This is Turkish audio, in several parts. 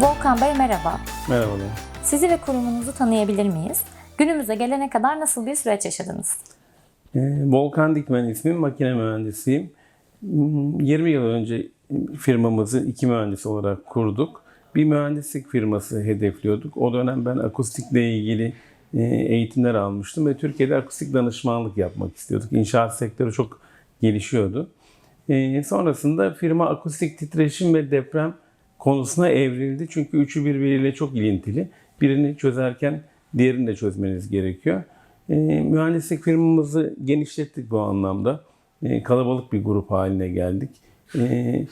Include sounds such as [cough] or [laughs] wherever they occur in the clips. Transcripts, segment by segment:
Merhaba. Merhabalar. Sizi ve kurumunuzu tanıyabilir miyiz? Günümüze gelene kadar nasıl bir süreç yaşadınız? Ee, Volkan Dikmen ismim, makine mühendisiyim. Hmm, 20 yıl önce firmamızı iki mühendis olarak kurduk. Bir mühendislik firması hedefliyorduk. O dönem ben akustikle ilgili e, eğitimler almıştım ve Türkiye'de akustik danışmanlık yapmak istiyorduk. İnşaat sektörü çok gelişiyordu. E, sonrasında firma akustik titreşim ve deprem konusuna evrildi. Çünkü üçü birbiriyle çok ilintili. Birini çözerken diğerini de çözmeniz gerekiyor. E, mühendislik firmamızı genişlettik bu anlamda. E, kalabalık bir grup haline geldik. E,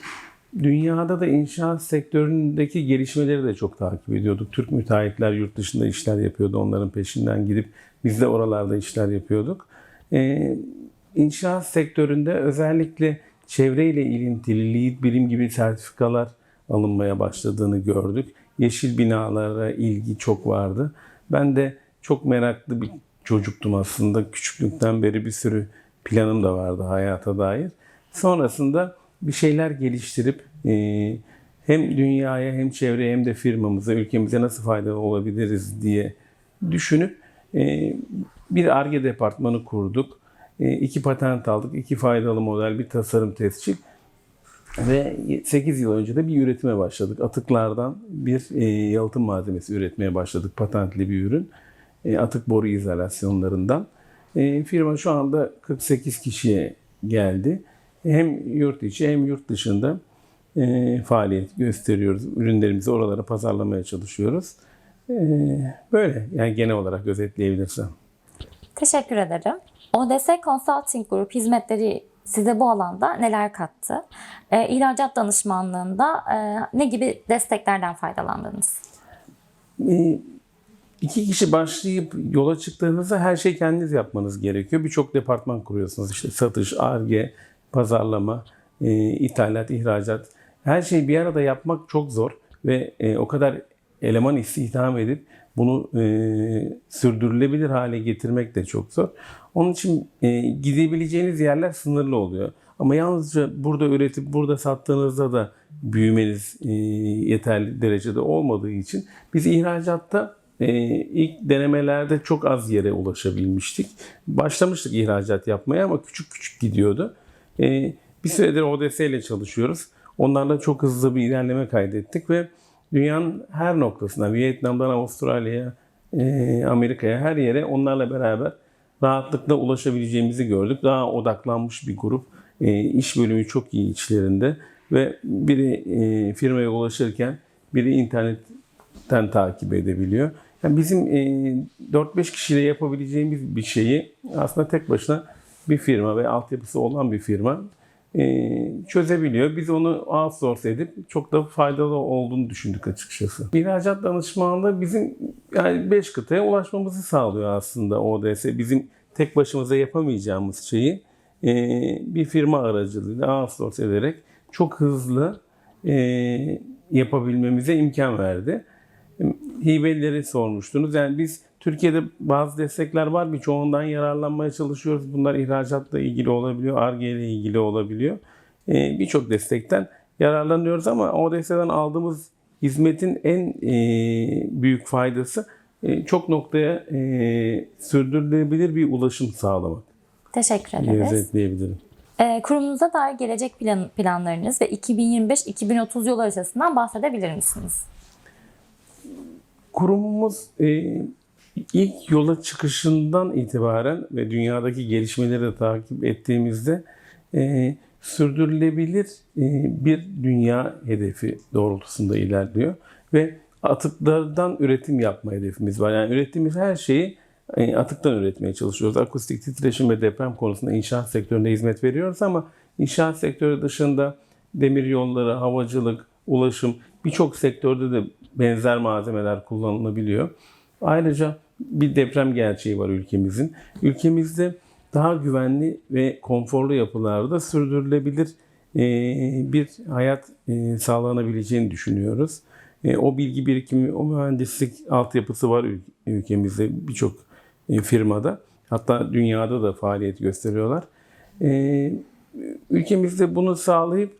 dünyada da inşaat sektöründeki gelişmeleri de çok takip ediyorduk. Türk müteahhitler yurt dışında işler yapıyordu. Onların peşinden gidip biz de oralarda işler yapıyorduk. E, inşaat sektöründe özellikle çevreyle ilintili LEED bilim gibi sertifikalar alınmaya başladığını gördük. Yeşil binalara ilgi çok vardı. Ben de çok meraklı bir çocuktum aslında. Küçüklükten beri bir sürü planım da vardı hayata dair. Sonrasında bir şeyler geliştirip e, hem dünyaya hem çevreye hem de firmamıza, ülkemize nasıl faydalı olabiliriz diye düşünüp e, bir ARGE departmanı kurduk. E, iki patent aldık, iki faydalı model, bir tasarım tescil. Ve 8 yıl önce de bir üretime başladık. Atıklardan bir e, yalıtım malzemesi üretmeye başladık. Patentli bir ürün. E, atık boru izolasyonlarından. E, firma şu anda 48 kişiye geldi. Hem yurt içi hem yurt dışında e, faaliyet gösteriyoruz. Ürünlerimizi oralara pazarlamaya çalışıyoruz. E, böyle yani genel olarak özetleyebilirsem. Teşekkür ederim. ODS Consulting Group hizmetleri size bu alanda neler kattı? Ee, ihracat danışmanlığında e, ne gibi desteklerden faydalandınız? E, iki kişi başlayıp yola çıktığınızda her şeyi kendiniz yapmanız gerekiyor. Birçok departman kuruyorsunuz. İşte satış, ARGE, pazarlama, e, ithalat, ihracat. Her şeyi bir arada yapmak çok zor ve e, o kadar eleman istihdam edip bunu e, sürdürülebilir hale getirmek de çok zor. Onun için e, gidebileceğiniz yerler sınırlı oluyor. Ama yalnızca burada üretip burada sattığınızda da büyümeniz e, yeterli derecede olmadığı için biz ihracatta e, ilk denemelerde çok az yere ulaşabilmiştik. Başlamıştık ihracat yapmaya ama küçük küçük gidiyordu. E, bir süredir ODS ile çalışıyoruz. Onlarla çok hızlı bir ilerleme kaydettik ve dünyanın her noktasına, Vietnam'dan Avustralya'ya, e, Amerika'ya her yere onlarla beraber rahatlıkla ulaşabileceğimizi gördük. Daha odaklanmış bir grup. E, iş bölümü çok iyi içlerinde ve biri e, firmaya ulaşırken biri internetten takip edebiliyor. Yani bizim e, 4-5 kişiyle yapabileceğimiz bir şeyi aslında tek başına bir firma ve altyapısı olan bir firma e, çözebiliyor. Biz onu outsource edip çok da faydalı olduğunu düşündük açıkçası. İhracat danışmanlığı bizim yani 5 kıtaya ulaşmamızı sağlıyor aslında ODS. Bizim tek başımıza yapamayacağımız şeyi e, bir firma aracılığıyla outsource ederek çok hızlı e, yapabilmemize imkan verdi. Hibeleri sormuştunuz. Yani biz Türkiye'de bazı destekler var. Birçoğundan yararlanmaya çalışıyoruz. Bunlar ihracatla ilgili olabiliyor, ARGE ile ilgili olabiliyor. Ee, Birçok destekten yararlanıyoruz ama ODS'den aldığımız hizmetin en e, büyük faydası e, çok noktaya e, sürdürülebilir bir ulaşım sağlamak Teşekkür ederiz. özetleyebilirim. Ee, kurumunuza dair gelecek plan, planlarınız ve 2025-2030 yıl haritasından bahsedebilir misiniz? Kurumumuz ilk yola çıkışından itibaren ve dünyadaki gelişmeleri de takip ettiğimizde e, sürdürülebilir e, bir dünya hedefi doğrultusunda ilerliyor ve atıklardan üretim yapma hedefimiz var. Yani ürettiğimiz her şeyi e, atıktan üretmeye çalışıyoruz. Akustik titreşim ve deprem konusunda inşaat sektöründe hizmet veriyoruz ama inşaat sektörü dışında demir yolları, havacılık, ulaşım birçok sektörde de benzer malzemeler kullanılabiliyor. Ayrıca bir deprem gerçeği var ülkemizin. Ülkemizde daha güvenli ve konforlu yapılarda sürdürülebilir e, bir hayat e, sağlanabileceğini düşünüyoruz. E, O bilgi birikimi, o mühendislik altyapısı var ül- ülkemizde birçok firmada. Hatta dünyada da faaliyet gösteriyorlar. Ülkemizde bunu sağlayıp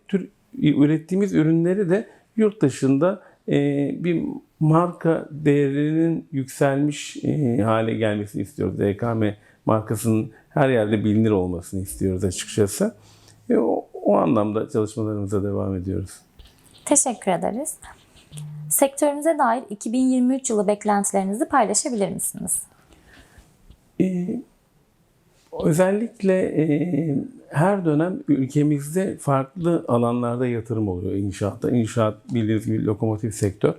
ürettiğimiz ürünleri de yurt dışında bir marka değerinin yükselmiş e, hale gelmesini istiyoruz. DKM markasının her yerde bilinir olmasını istiyoruz açıkçası. E, o, o anlamda çalışmalarımıza devam ediyoruz. Teşekkür ederiz. Sektörünüze dair 2023 yılı beklentilerinizi paylaşabilir misiniz? Ee, özellikle e, her dönem ülkemizde farklı alanlarda yatırım oluyor inşaatta. İnşaat bildiğiniz gibi lokomotif sektör.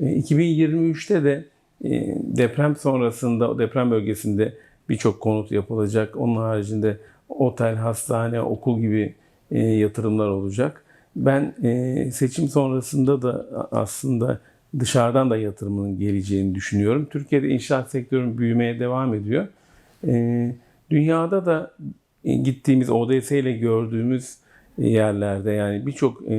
E, 2023'te de e, deprem sonrasında, deprem bölgesinde birçok konut yapılacak. Onun haricinde otel, hastane, okul gibi e, yatırımlar olacak. Ben e, seçim sonrasında da aslında dışarıdan da yatırımın geleceğini düşünüyorum. Türkiye'de inşaat sektörün büyümeye devam ediyor. E, dünyada da e, gittiğimiz ODS ile gördüğümüz yerlerde yani birçok e,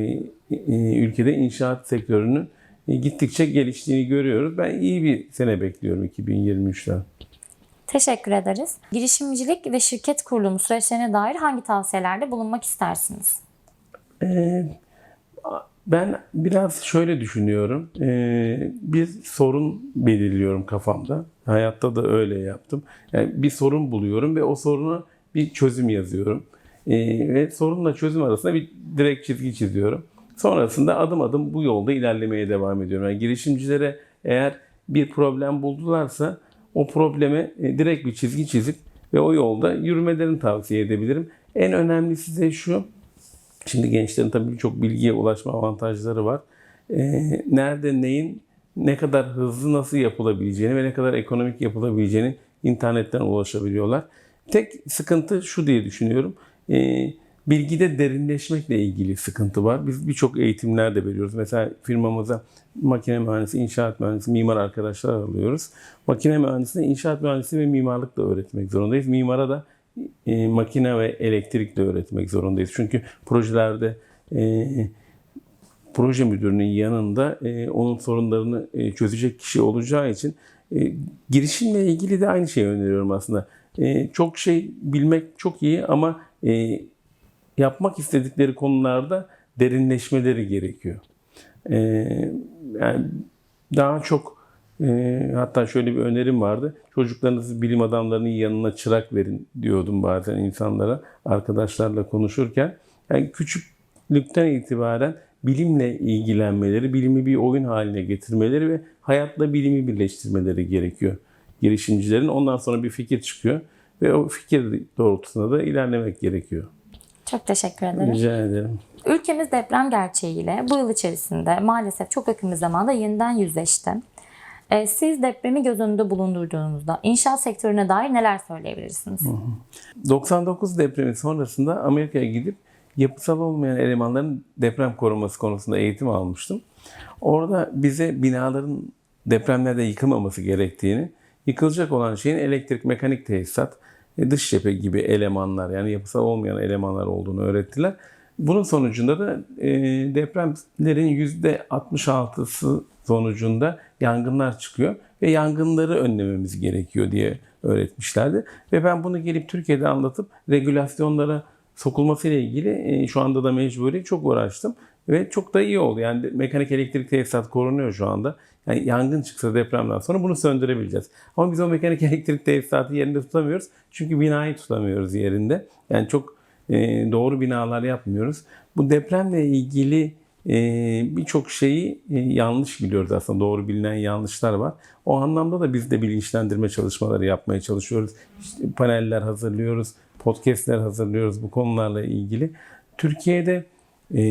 e, ülkede inşaat sektörünün e, gittikçe geliştiğini görüyoruz. Ben iyi bir sene bekliyorum 2023'ten. Teşekkür ederiz. Girişimcilik ve şirket kurulumu süreçlerine dair hangi tavsiyelerde bulunmak istersiniz? Ee, ben biraz şöyle düşünüyorum. Ee, bir sorun belirliyorum kafamda. Hayatta da öyle yaptım. Yani bir sorun buluyorum ve o soruna bir çözüm yazıyorum. Ee, ve sorunla çözüm arasında bir direkt çizgi çiziyorum. Sonrasında adım adım bu yolda ilerlemeye devam ediyorum. Yani girişimcilere eğer bir problem buldularsa o probleme e, direkt bir çizgi çizip ve o yolda yürümelerini tavsiye edebilirim. En önemlisi de şu, Şimdi gençlerin tabii birçok bilgiye ulaşma avantajları var. Ee, nerede neyin ne kadar hızlı nasıl yapılabileceğini ve ne kadar ekonomik yapılabileceğini internetten ulaşabiliyorlar. Tek sıkıntı şu diye düşünüyorum. Ee, bilgide derinleşmekle ilgili sıkıntı var. Biz birçok eğitimler de veriyoruz. Mesela firmamıza makine mühendisi, inşaat mühendisi, mimar arkadaşlar alıyoruz. Makine mühendisine inşaat mühendisi ve mimarlık da öğretmek zorundayız. Mimara da e, makine ve elektrik de öğretmek zorundayız. Çünkü projelerde e, proje müdürünün yanında e, onun sorunlarını e, çözecek kişi olacağı için e, girişimle ilgili de aynı şeyi öneriyorum aslında. E, çok şey bilmek çok iyi ama e, yapmak istedikleri konularda derinleşmeleri gerekiyor. E, yani daha çok e, hatta şöyle bir önerim vardı. Çocuklarınızı bilim adamlarının yanına çırak verin diyordum bazen insanlara, arkadaşlarla konuşurken. Yani küçüklükten itibaren bilimle ilgilenmeleri, bilimi bir oyun haline getirmeleri ve hayatla bilimi birleştirmeleri gerekiyor girişimcilerin. Ondan sonra bir fikir çıkıyor ve o fikir doğrultusunda da ilerlemek gerekiyor. Çok teşekkür ederim. Rica ederim. Ülkemiz deprem gerçeğiyle bu yıl içerisinde maalesef çok yakın bir zamanda yeniden yüzleşti. Ee, Siz depremi göz önünde bulundurduğunuzda inşaat sektörüne dair neler söyleyebilirsiniz? 99 depremi sonrasında Amerika'ya gidip yapısal olmayan elemanların deprem koruması konusunda eğitim almıştım. Orada bize binaların depremlerde yıkılmaması gerektiğini, yıkılacak olan şeyin elektrik, mekanik tesisat, e, dış cephe gibi elemanlar yani yapısal olmayan elemanlar olduğunu öğrettiler. Bunun sonucunda da e, depremlerin %66'sı sonucunda yangınlar çıkıyor ve yangınları önlememiz gerekiyor diye öğretmişlerdi. Ve ben bunu gelip Türkiye'de anlatıp regülasyonlara sokulması ile ilgili e, şu anda da mecburi çok uğraştım ve çok da iyi oldu. Yani mekanik elektrik tesisat korunuyor şu anda. Yani yangın çıksa depremden sonra bunu söndürebileceğiz. Ama biz o mekanik [laughs] elektrik tesisatı yerinde tutamıyoruz. Çünkü binayı tutamıyoruz yerinde. Yani çok e, doğru binalar yapmıyoruz. Bu depremle ilgili e, birçok şeyi yanlış biliyoruz aslında. Doğru bilinen yanlışlar var. O anlamda da biz de bilinçlendirme çalışmaları yapmaya çalışıyoruz. İşte paneller hazırlıyoruz, podcastler hazırlıyoruz bu konularla ilgili. Türkiye'de e,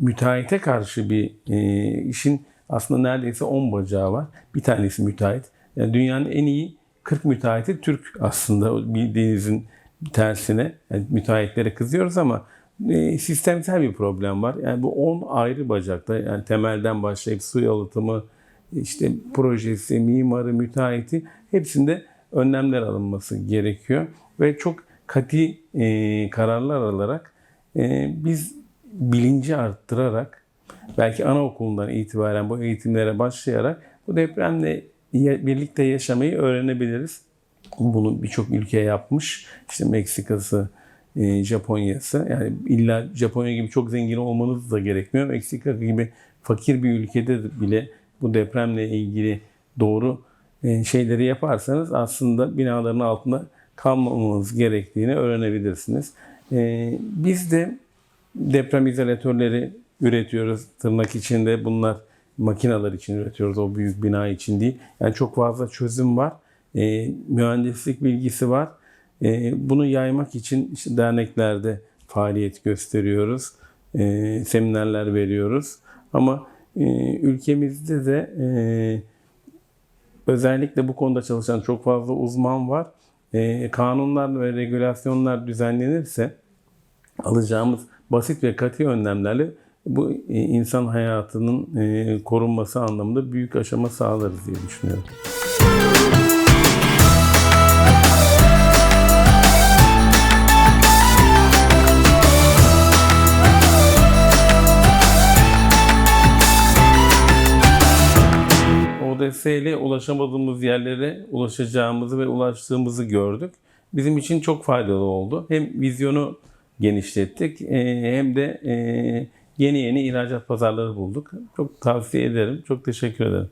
müteahhite karşı bir e, işin aslında neredeyse 10 bacağı var. Bir tanesi müteahhit. Yani dünyanın en iyi 40 müteahhiti Türk aslında bildiğinizin tersine. Yani müteahhitlere kızıyoruz ama e, sistemsel bir problem var. Yani bu 10 ayrı bacakta yani temelden başlayıp su yalıtımı, işte projesi, mimarı, müteahhiti hepsinde önlemler alınması gerekiyor. Ve çok kati e, kararlar alarak e, biz bilinci arttırarak belki anaokulundan itibaren bu eğitimlere başlayarak bu depremle birlikte yaşamayı öğrenebiliriz. Bunu birçok ülke yapmış. İşte Meksika'sı, e, Japonya'sı. Yani illa Japonya gibi çok zengin olmanız da gerekmiyor. Meksika gibi fakir bir ülkede bile bu depremle ilgili doğru e, şeyleri yaparsanız aslında binaların altında kalmamanız gerektiğini öğrenebilirsiniz. E, biz de deprem izolatörleri üretiyoruz. Tırnak içinde bunlar makineler için üretiyoruz. O büyük bina için değil. Yani çok fazla çözüm var. E, mühendislik bilgisi var. E, bunu yaymak için işte derneklerde faaliyet gösteriyoruz. E, seminerler veriyoruz. Ama e, ülkemizde de e, özellikle bu konuda çalışan çok fazla uzman var. E, kanunlar ve regülasyonlar düzenlenirse alacağımız basit ve katı önlemlerle bu e, insan hayatının e, korunması anlamında büyük aşama sağlarız diye düşünüyorum. İle ulaşamadığımız yerlere ulaşacağımızı ve ulaştığımızı gördük. Bizim için çok faydalı oldu. Hem vizyonu genişlettik e, hem de e, yeni yeni ihracat pazarları bulduk. Çok tavsiye ederim. Çok teşekkür ederim.